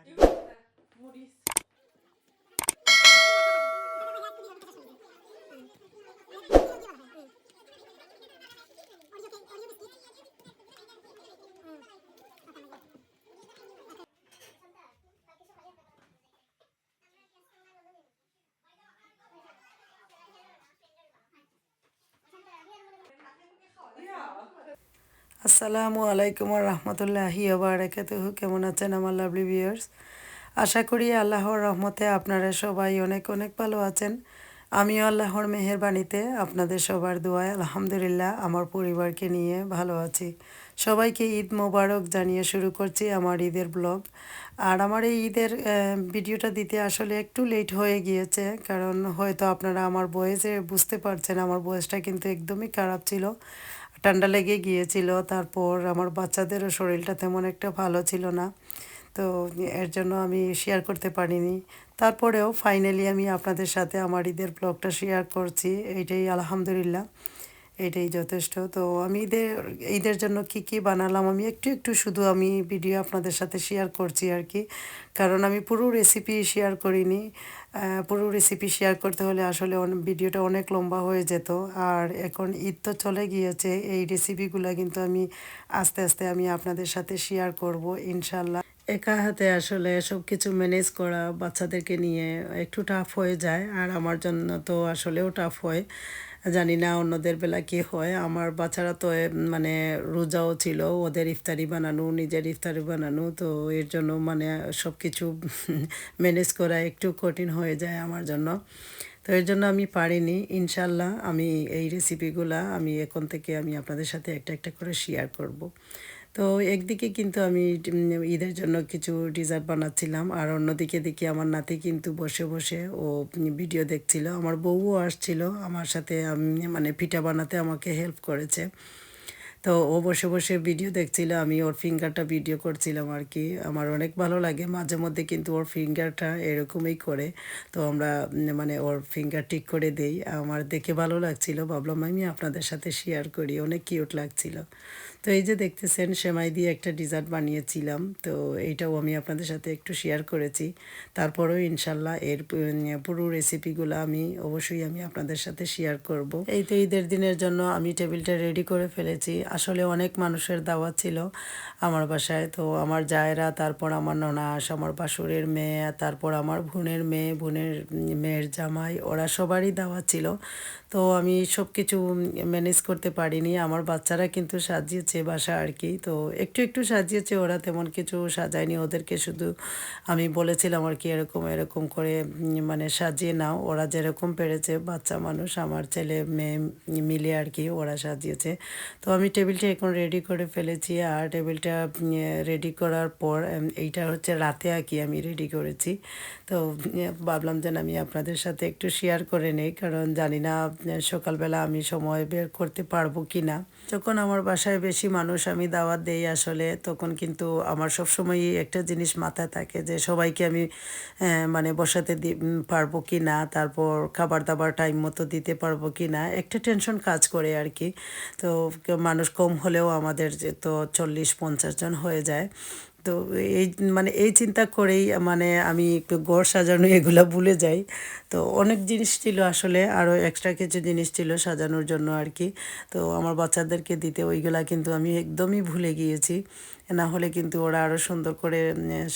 あります。আসসালামু আলাইকুম রহমতুল্লাহি বারাকাতুহু। কেমন আছেন আমার লাভলি ভিউয়ার্স আশা করি আল্লাহর রহমতে আপনারা সবাই অনেক অনেক ভালো আছেন। আমিও আল্লাহর মেহেরবানিতে আপনাদের সবার দোয়ায় আলহামদুলিল্লাহ আমার পরিবারকে নিয়ে ভালো আছি। সবাইকে ঈদ মোবারক জানিয়ে শুরু করছি আমার ঈদের ব্লগ। আর আমার এই ঈদের ভিডিওটা দিতে আসলে একটু লেট হয়ে গিয়েছে, কারণ হয়তো আপনারা আমার বয়েসে বুঝতে পারছেন, আমার বয়সটা কিন্তু একদমই খারাপ ছিল। ঠান্ডা লেগে গিয়েছিল, তারপর আমার বাচ্চাদেরও শরীরটা তেমন একটা ভালো ছিল না, তো এর জন্য আমি শেয়ার করতে পারিনি। তারপরেও ফাইনালি আমি আপনাদের সাথে আমার ঈদের ব্লগটা শেয়ার করছি এইটাই আলহামদুলিল্লাহ, এটাই যথেষ্ট। তো আমি ঈদের ঈদের জন্য কি কি বানালাম, আমি একটু একটু শুধু আমি ভিডিও আপনাদের সাথে শেয়ার করছি আর কি, কারণ আমি পুরো রেসিপি শেয়ার করিনি। পুরো রেসিপি শেয়ার করতে হলে আসলে ভিডিওটা অনেক লম্বা হয়ে যেত। আর এখন ঈদ তো চলে গিয়েছে, এই রেসিপিগুলো কিন্তু আমি আস্তে আস্তে আমি আপনাদের সাথে শেয়ার করব ইনশাল্লাহ একা হাতে আসলে সব কিছু ম্যানেজ করা বাচ্চাদেরকে নিয়ে একটু টাফ হয়ে যায়, আর আমার জন্য তো আসলেও টাফ হয়। জানি না অন্যদের বেলা কি হয়। আমার বাচ্চারা তো মানে রোজাও ছিল, ওদের ইফতারি বানানো, নিজের ইফতারি বানানো, তো এর জন্য মানে সব কিছু ম্যানেজ করা একটু কঠিন হয়ে যায় আমার জন্য। তো এর জন্য আমি পারিনি, ইনশাল্লাহ আমি এই রেসিপিগুলা আমি এখন থেকে আমি আপনাদের সাথে একটা একটা করে শেয়ার করব। তো একদিকে কিন্তু আমি ঈদের জন্য কিছু ডিজার্ট বানাচ্ছিলাম, আর অন্যদিকে দেখি আমার নাতি কিন্তু বসে বসে ও ভিডিও দেখছিল। আমার বউও আসছিল, আমার সাথে আমি মানে পিঠা বানাতে আমাকে হেল্প করেছে। তো ও বসে বসে ভিডিও দেখছিল, আমি ওর ফিঙ্গারটা ভিডিও করছিলাম আর কি। আমার অনেক ভালো লাগে, মাঝে মধ্যে কিন্তু ওর ফিঙ্গারটা এরকমই করে। তো আমরা মানে ওর ফিঙ্গার ঠিক করে দেই। আমার দেখে ভালো লাগছিল, ভাবলাম আমি আপনাদের সাথে শেয়ার করি, অনেক কিউট লাগছিল। তো এই যে দেখতেছেন, সেমাই দিয়ে একটা ডিজার্ট বানিয়েছিলাম। তো এইটাও আমি আপনাদের সাথে একটু শেয়ার করেছি। তারপরেও ইনশাল্লাহ এর পুরো রেসিপিগুলো আমি অবশ্যই আমি আপনাদের সাথে শেয়ার করব। এই তো ঈদের দিনের জন্য আমি টেবিলটা রেডি করে ফেলেছি। আসলে অনেক মানুষের দাওয়াত ছিল আমার বাসায়। তো আমার জায়রা, তারপর আমার ননাস আমার বাসুরের মেয়ে, তারপর আমার বোনের মেয়ে, বোনের মেয়ের জামাই, ওরা সবারই দাওয়াত ছিল। তো আমি সব কিছু ম্যানেজ করতে পারিনি। আমার বাচ্চারা কিন্তু সাজিয়েছে বাসা আর কি তো একটু একটু সাজিয়েছে ওরা, তেমন কিছু সাজায়নি। ওদেরকে শুধু আমি বলেছিলাম আর কি, এরকম এরকম করে মানে সাজিয়ে নাও। ওরা যেরকম পেরেছে, বাচ্চা মানুষ, আমার ছেলে, মেয়ে, মিলে আর কি ওরা সাজিয়েছে। তো আমি টেবিলটা এখন রেডি করে ফেলেছি আর টেবিলটা রেডি করার পর এইটা হচ্ছে রাতে আর কি আমি রেডি করেছি। তো ভাবলাম যেন আমি আপনাদের সাথে একটু শেয়ার করে নেই, কারণ জানি না সকালবেলা আমি সময় বের করতে পারব কি না যখন আমার বাসায় বেশি মানুষ আমি দাওয়াত দেই আসলে, তখন কিন্তু আমার সবসময়ই একটা জিনিস মাথায় থাকে যে সবাইকে আমি মানে বসাতে দি- পারব কি না, তারপর খাবার দাবার টাইম মতো দিতে পারব কি না, একটা টেনশন কাজ করে আর কি তো মানুষ কম হলেও আমাদের যে তো চল্লিশ পঞ্চাশ জন হয়ে যায়। তো এই মানে এই চিন্তা করেই মানে আমি একটু গড় সাজানো এগুলো ভুলে যাই। তো অনেক জিনিস ছিল আসলে আরও এক্সট্রা কিছু জিনিস ছিল সাজানোর জন্য আর কি। তো আমার বাচ্চাদেরকে দিতে ওইগুলা কিন্তু আমি একদমই ভুলে গিয়েছি। না হলে কিন্তু ওরা আরও সুন্দর করে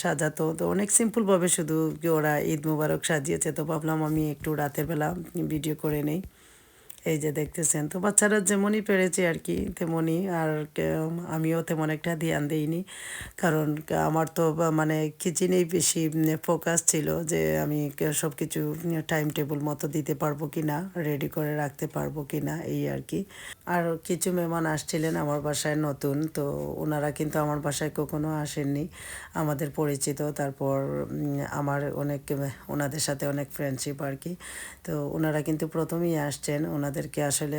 সাজাতো। তো অনেক সিম্পলভাবে শুধু ওরা ঈদ মুবারক সাজিয়েছে। তো ভাবলাম আমি একটু রাতের বেলা ভিডিও করে নেই। এই যে দেখতেছেন, তো বাচ্চারা যেমনই পেরেছে আর কি, তেমনই আর আমিও তেমন একটা ধ্যান দিইনি। কারণ আমার তো মানে কিচেনেই বেশি ফোকাস ছিল যে আমি সব কিছু টাইম টেবিল মতো দিতে পারব কি না রেডি করে রাখতে পারব কি না এই আর কি। আর কিছু মেহমান আসছিলেন আমার বাসায় নতুন, তো ওনারা কিন্তু আমার বাসায় কখনো আসেননি। আমাদের পরিচিত, তারপর আমার অনেক, ওনাদের সাথে অনেক ফ্রেন্ডশিপ আর কি। তো ওনারা কিন্তু প্রথমেই আসছেন ওনাদেরকে আসলে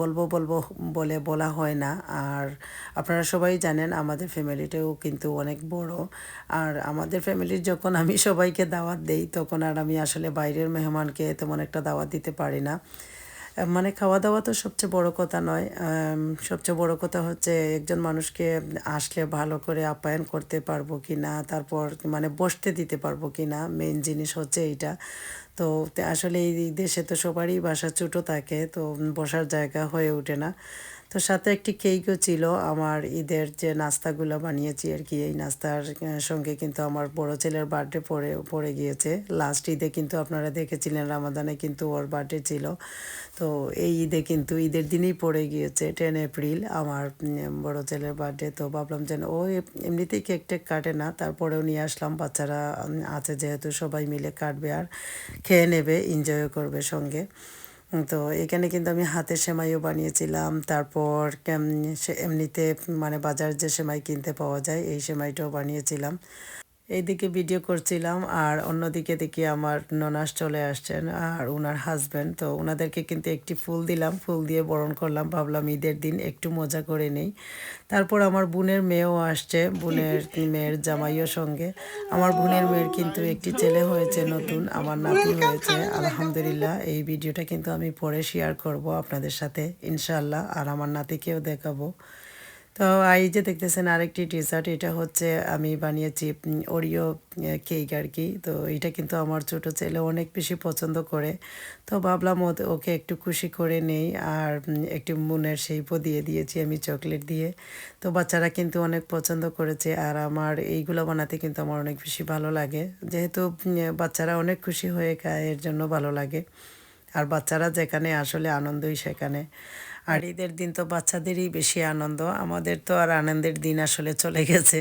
বলব বলব বলে বলা হয় না। আর আপনারা সবাই জানেন আমাদের ফ্যামিলিটাও কিন্তু অনেক বড়। আর আমাদের ফ্যামিলির যখন আমি সবাইকে দাওয়াত দেই, তখন আর আমি আসলে বাইরের মেহমানকে তেমন একটা দাওয়াত দিতে পারি না। মানে খাওয়া দাওয়া তো সবচেয়ে বড় কথা নয়। সবচেয়ে বড় কথা হচ্ছে একজন মানুষকে আসলে ভালো করে আপ্যায়ন করতে পারব কি না তারপর মানে বসতে দিতে পারব কি না মেন জিনিস হচ্ছে এইটা। তো আসলে এই দেশে তো সবারই বাসা ছোটো থাকে, তো বসার জায়গা হয়ে ওঠে না। তো সাথে একটি কেকও ছিল, আমার ঈদের যে নাস্তাগুলো বানিয়েছি আর কি, এই নাস্তার সঙ্গে কিন্তু আমার বড় ছেলের বার্থডে পড়ে পড়ে গিয়েছে। লাস্ট ঈদে কিন্তু আপনারা দেখেছিলেন, রামাদানে কিন্তু ওর বার্থডে ছিল। তো এই ঈদে কিন্তু ঈদের দিনেই পড়ে গিয়েছে, টেন এপ্রিল, আমার বড় ছেলের বার্থডে তো ভাবলাম যেন, ও এমনিতেই কেক টেক কাটে না, তারপরেও নিয়ে আসলাম, বাচ্চারা আছে যেহেতু সবাই মিলে কাটবে। আর খেয়ে নেবে এনজয়ও করবে সঙ্গে। তো এখানে কিন্তু আমি হাতে সেমাইও বানিয়েছিলাম। তারপর এমনিতে মানে বাজার যে সেমাই কিনতে পাওয়া যায়, এই সেমাইটাও বানিয়েছিলাম। এইদিকে ভিডিও করছিলাম আর অন্যদিকে দেখি আমার ননাস চলে আসছেন আর ওনার হাজব্যান্ড তো ওনাদেরকে কিন্তু একটি ফুল দিলাম ফুল দিয়ে বরণ করলাম। ভাবলাম ঈদের দিন একটু মজা করে নেই। তারপর আমার বোনের মেয়েও আসছে বোনের মেয়ের জামাইও সঙ্গে। আমার বোনের মেয়ের কিন্তু একটি ছেলে হয়েছে নতুন আমার নাতি হয়েছে। আলহামদুলিল্লাহ এই ভিডিওটা কিন্তু আমি পরে শেয়ার করব আপনাদের সাথে ইনশাল্লাহ আর আমার নাতিকেও দেখাবো। তো এই যে দেখতেছেন আরেকটি টি শার্ট এটা হচ্ছে আমি বানিয়েছি ওরিও কেক আর কি। তো এটা কিন্তু আমার ছোট ছেলে অনেক বেশি পছন্দ করে। তো ভাবলাম ওকে একটু খুশি করে নেই আর একটু মনের শেপও দিয়ে দিয়েছি আমি চকলেট দিয়ে। তো বাচ্চারা কিন্তু অনেক পছন্দ করেছে আর আমার এইগুলো বানাতে কিন্তু আমার অনেক বেশি ভালো লাগে। যেহেতু বাচ্চারা অনেক খুশি হয়ে খায়, এর জন্য ভালো লাগে। আর বাচ্চারা যেখানে আসলে আনন্দই সেখানে। আর ঈদের দিন তো বাচ্চাদেরই বেশি আনন্দ। আমাদের তো আর আনন্দের দিন আসলে চলে গেছে।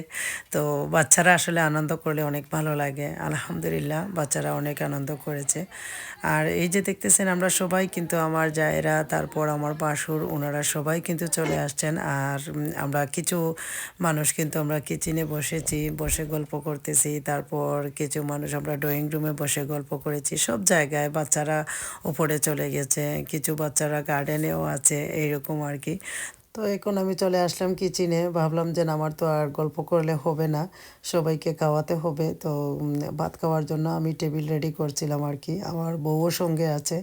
তো বাচ্চারা আসলে আনন্দ করলে অনেক ভালো লাগে। আলহামদুলিল্লাহ, বাচ্চারা অনেক আনন্দ করেছে। আর এই যে দেখতেছেন, আমরা সবাই কিন্তু আমার জায়েরা, তারপর আমার বাসুর ওনারা সবাই কিন্তু চলে আসছেন। আর আমরা কিছু মানুষ কিন্তু আমরা কিচেনে বসেছি, বসে গল্প করতেছি। তারপর কিছু মানুষ আমরা ড্রয়িং রুমে বসে গল্প করেছি। সব জায়গায় বাচ্চারা উপরে চলে গেছে। কিছু বাচ্চারা গার্ডেনেও আছে। এইরকম আর কি। তো এখন আমি চলে আসলাম কিচেনে ভাবলাম যে আমার তো আর গল্প করলে হবে না, সবাইকে খাওয়াতে হবে। তো ভাত খাওয়ার জন্য আমি টেবিল রেডি করছিলাম আর কি। আমার বউও সঙ্গে আছে,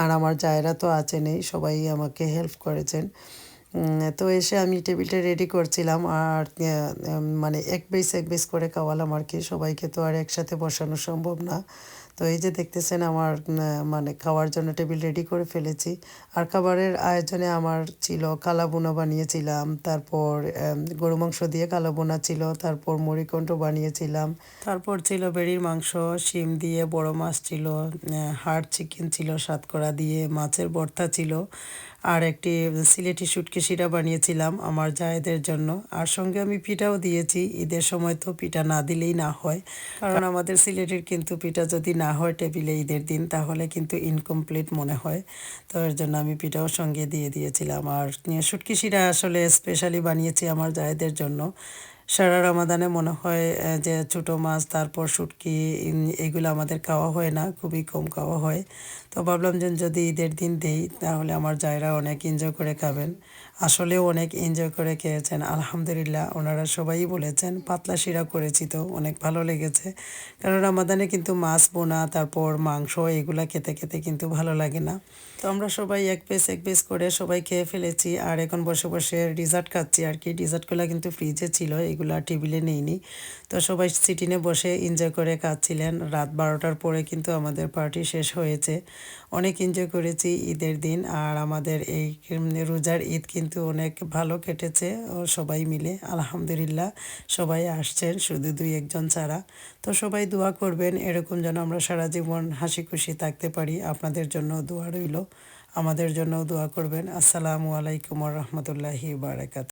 আর আমার জায়রা তো আছে নেই, সবাই আমাকে হেল্প করেছেন। তো এসে আমি টেবিলটা রেডি করছিলাম, আর মানে এক বেস এক বেস করে খাওয়ালাম আর কি। সবাইকে তো আর একসাথে বসানো সম্ভব না। তো এই যে দেখতেছেন আমার মানে খাওয়ার জন্য টেবিল রেডি করে ফেলেছি। আর খাবারের আয়োজনে আমার ছিল কালাবোনা বানিয়েছিলাম, তারপর গরু মাংস দিয়ে কালাবোনা ছিল, তারপর মুড়িকণ্ঠ বানিয়েছিলাম। তারপর ছিল বেড়ির মাংস, শিম দিয়ে বড় মাছ ছিল হাড় চিকেন ছিল, সাতকড়া দিয়ে মাছের ভর্তা ছিল। আর একটি সিলেটি শুটকি শিরা বানিয়েছিলাম আমার জায়েদের জন্য। আর সঙ্গে আমি পিঠাও দিয়েছি। ঈদের সময় তো পিঠা না দিলেই না হয়। কারণ আমাদের সিলেটের কিন্তু পিঠা যদি না হয় টেবিলে ঈদের দিন, তাহলে কিন্তু ইনকমপ্লিট মনে হয়। তো এর জন্য আমি পিঠাও সঙ্গে দিয়ে দিয়েছিলাম। আর শুটকি শিরা আসলে স্পেশালি বানিয়েছি আমার জায়েদের জন্য। সারা রমাদানে মনে হয় যে ছোটো মাছ, তারপর শুটকি এগুলো আমাদের খাওয়া হয় না, খুবই কম খাওয়া হয়। তো ভাবলাম যে যদি ঈদের দিন দেই, তাহলে আমার জায়রা অনেক এনজয় করে খাবেন। আসলেও অনেক এনজয় করে খেয়েছেন, আলহামদুলিল্লাহ। ওনারা সবাই বলেছেন, পাতলা শিরা করেছি তো, অনেক ভালো লেগেছে। কারণ রমাদানে কিন্তু মাছ বোনা, তারপর মাংস, এগুলা খেতে খেতে কিন্তু ভালো লাগে না। তো আমরা সবাই এক পিস এক পিস করে সবাই খেয়ে ফেলেছি, আর এখন বসে বসে ডিজার্ট খাচ্ছি। আর কি ডিজার্টগুলো কিন্তু ফ্রিজে ছিল, এগুলো আর টেবিলে নেইনি তো সবাই সিটিনে বসে এনজয় করে খাচ্ছিলেন রাত বারোটার পরে কিন্তু আমাদের পার্টি শেষ হয়েছে। অনেক এনজয় করেছি ঈদের দিন আর আমাদের এই রোজার ঈদ কিন্তু অনেক ভালো কেটেছে সবাই মিলে। আলহামদুলিল্লাহ, সবাই আসছেন শুধু দুই একজন ছাড়া। তো সবাই দোয়া করবেন, এরকম যেন আমরা সারা জীবন হাসি খুশি থাকতে পারি। আপনাদের জন্য দোয়া রইল। আমাদের জন্য দোয়া করবেন। আসসালামু আলাইকুম রহমতুল্লাহি বারাকাত